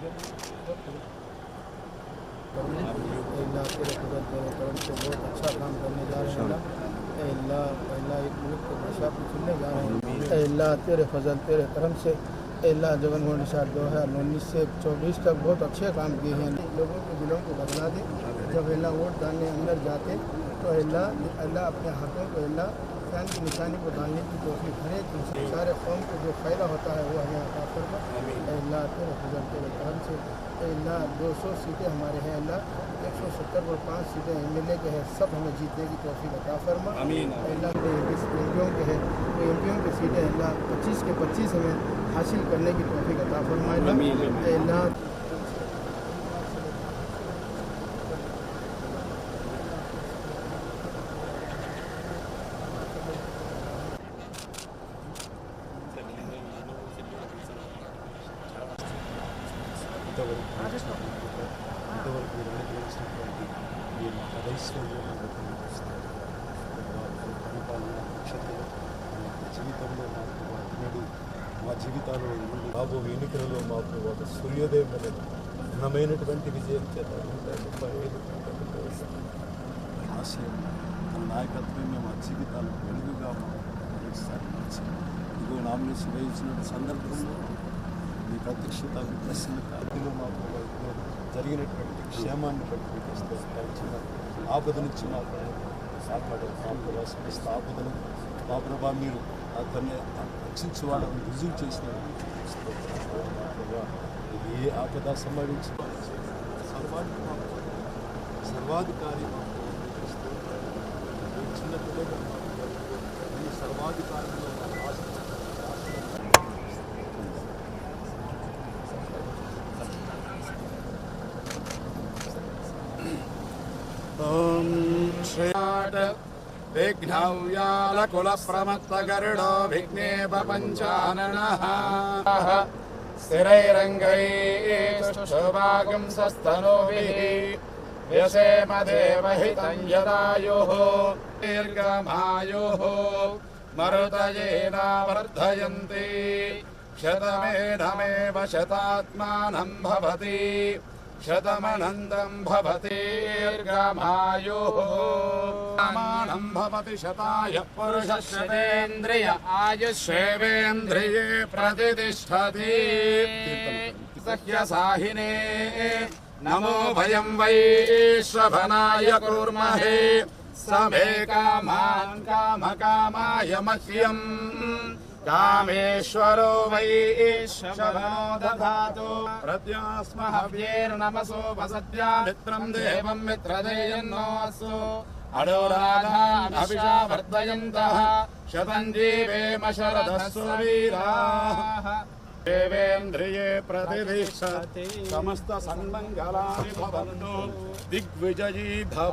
بہت اچھا کام کرنے جا رہے اے اللہ تیرے فضل تیرے کرم سے اے اللہ جگن گوڑ نشاد دو ہزار انیس سے چوبیس تک بہت اچھے کام کیے ہیں لوگوں کے دلوں کو بدلا دے جب اللہ ووٹ ڈالنے اندر جاتے تو اللہ اللہ اپنے حقوں کو اللہ کی نشانی کو ڈالنے کی کوشش کرے۔ ہمارے قوم کو جو فائدہ ہوتا ہے وہ ہمیں عطا فرما۔ اے اللہ تیرے حضر تیرے سے۔ اے اللہ دو سو سیٹیں ہمارے ہیں اللہ۔ ایک سو ستر اور پانچ سیٹیں ایم ایل اے کے ہیں سب ہمیں جیتنے کی توفیق عطا فرما۔ اے اللہ ایم پیوں کے ہیں ایم پیوں کی سیٹیں اللہ پچیس کے پچیس ہمیں حاصل کرنے کی توفیق عطا فرما۔ اے اللہ చేసినటువంటి ఇంతవరకు మీరు అనుగ్రహించినటువంటి మీ యొక్క ఐశ్వర్యంలో పరిపాలన నక్షత్రం మీ యొక్క జీవితంలో మాకు వాటినడు మా జీవితాలు బాబు ఎన్నికలలో మాకు ఒక సూర్యోదయం అనేది ఘనమైనటువంటి విజయం చేత ముప్పై ఐదు ఆశయం తన నాయకత్వం మేము ఆ జీవితాలకు వెలుగుగా మనం ఇదిగో నామినేషన్ వేయించిన సందర్భంలో ఈ ప్రతిష్ఠిత విద్యశ్రీ కార్యక్రమంలో మాకు జరిగినటువంటి క్షేమాన్ని బట్టి వికసిస్తున్న ఆపద నుంచి మాకు కాపాడారు మా ప్రభా సమస్త ఆపదలు మా ప్రభా మీరు అతన్ని రక్షించి వాళ్ళని రుజువు చేసిన ఇది ఏ ఆపద సంభవించి సర్వాధిక సర్వాధికారి చిన్న పిల్లలు సర్వాధికారంలో ఆశించారు دھتا مرتھنتی شت متا شتمتی شتا پھرند آجندر سجا نمونا سمے کام کام کا کا دیا نمسوسیہ میم میسو اڑوار ود ٹھہ شتر دے دمستانو دھو